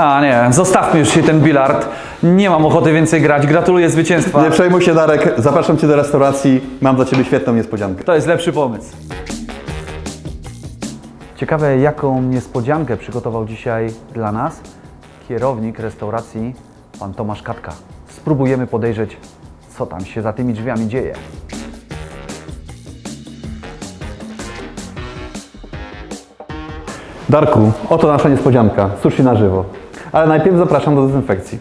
A nie, zostawmy już się ten bilard. Nie mam ochoty więcej grać. Gratuluję zwycięstwa. Nie przejmuj się Darek, zapraszam Cię do restauracji, mam dla Ciebie świetną niespodziankę. To jest lepszy pomysł. Ciekawe, jaką niespodziankę przygotował dzisiaj dla nas kierownik restauracji, pan Tomasz Katka. Spróbujemy podejrzeć, co tam się za tymi drzwiami dzieje. Darku, oto nasza niespodzianka, sushi na żywo. Ale najpierw zapraszam do dezynfekcji.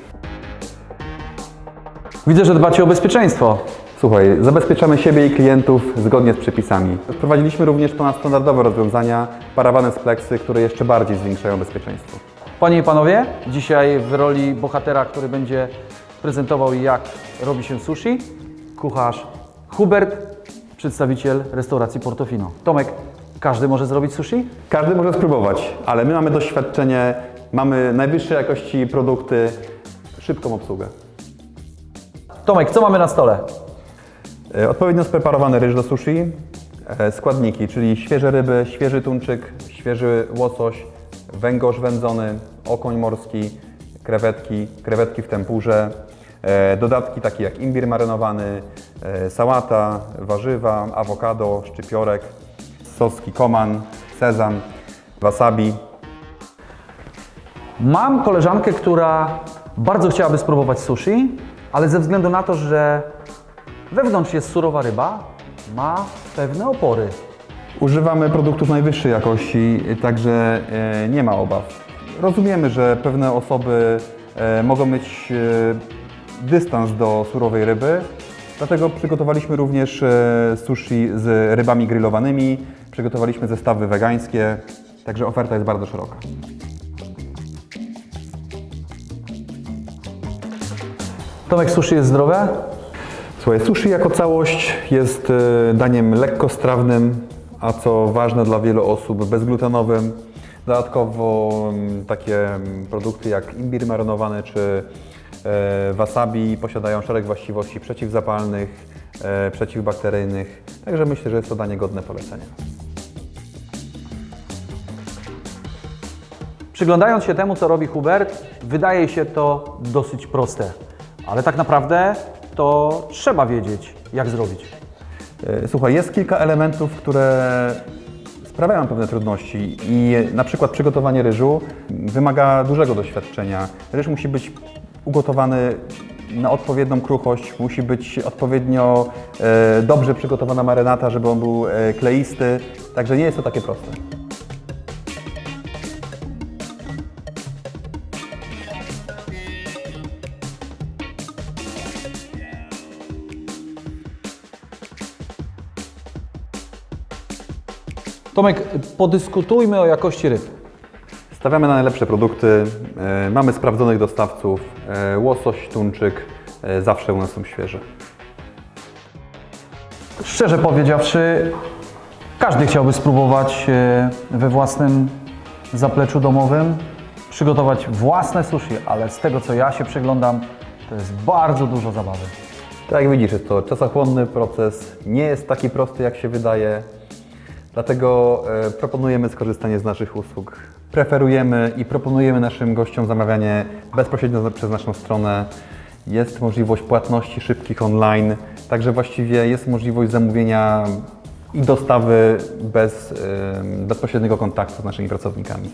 Widzę, że dbacie o bezpieczeństwo. Słuchaj, zabezpieczamy siebie i klientów zgodnie z przepisami. Wprowadziliśmy również ponadstandardowe rozwiązania, parawane z pleksy, które jeszcze bardziej zwiększają bezpieczeństwo. Panie i panowie, dzisiaj w roli bohatera, który będzie prezentował jak robi się sushi, kucharz Hubert, przedstawiciel restauracji Portofino. Tomek, każdy może zrobić sushi? Każdy może spróbować, ale my mamy doświadczenie, mamy najwyższej jakości produkty, szybką obsługę. Tomek, co mamy na stole? E, Odpowiednio spreparowany ryż do sushi, e, składniki, czyli świeże ryby, świeży tuńczyk, świeży łosoś, węgorz wędzony, okoń morski, krewetki, krewetki w tempurze, e, dodatki takie jak imbir marynowany, e, sałata, warzywa, awokado, szczypiorek, soski koman, sezam, wasabi. Mam koleżankę, która bardzo chciałaby spróbować sushi, ale ze względu na to, że wewnątrz jest surowa ryba, ma pewne opory. Używamy produktów najwyższej jakości, także e, nie ma obaw. Rozumiemy, że pewne osoby e, mogą mieć e, dystans do surowej ryby, dlatego przygotowaliśmy również sushi z rybami grillowanymi, przygotowaliśmy zestawy wegańskie, także oferta jest bardzo szeroka. Tomek, sushi jest zdrowe? Słuchaj, sushi jako całość jest e, daniem lekkostrawnym, a co ważne dla wielu osób, bezglutenowym. Dodatkowo mm, takie mm, produkty jak imbir marynowany czy e, wasabi posiadają szereg właściwości przeciwzapalnych, e, przeciwbakteryjnych, także myślę, że jest to danie godne polecenia. Przyglądając się temu, co robi Hubert, wydaje się to dosyć proste. Ale tak naprawdę to trzeba wiedzieć, jak zrobić. E, Słuchaj, jest kilka elementów, które sprawiają pewne trudności i na przykład przygotowanie ryżu wymaga dużego doświadczenia. Ryż musi być ugotowany na odpowiednią kruchość, musi być odpowiednio e, dobrze przygotowana marynata, żeby on był e, kleisty, także nie jest to takie proste. Tomek, podyskutujmy o jakości ryb. Stawiamy na najlepsze produkty, e, mamy sprawdzonych dostawców, e, łosoś, tuńczyk e, zawsze u nas są świeże. Szczerze powiedziawszy, każdy chciałby spróbować we własnym zapleczu domowym przygotować własne sushi, ale z tego co ja się przyglądam, to jest bardzo dużo zabawy. Tak jak widzisz, jest to czasochłonny proces, nie jest taki prosty jak się wydaje, dlatego e, proponujemy skorzystanie z naszych usług. Preferujemy i proponujemy naszym gościom zamawianie bezpośrednio przez naszą stronę. Jest możliwość płatności szybkich online, także właściwie jest możliwość zamówienia i dostawy bez e, bezpośredniego kontaktu z naszymi pracownikami.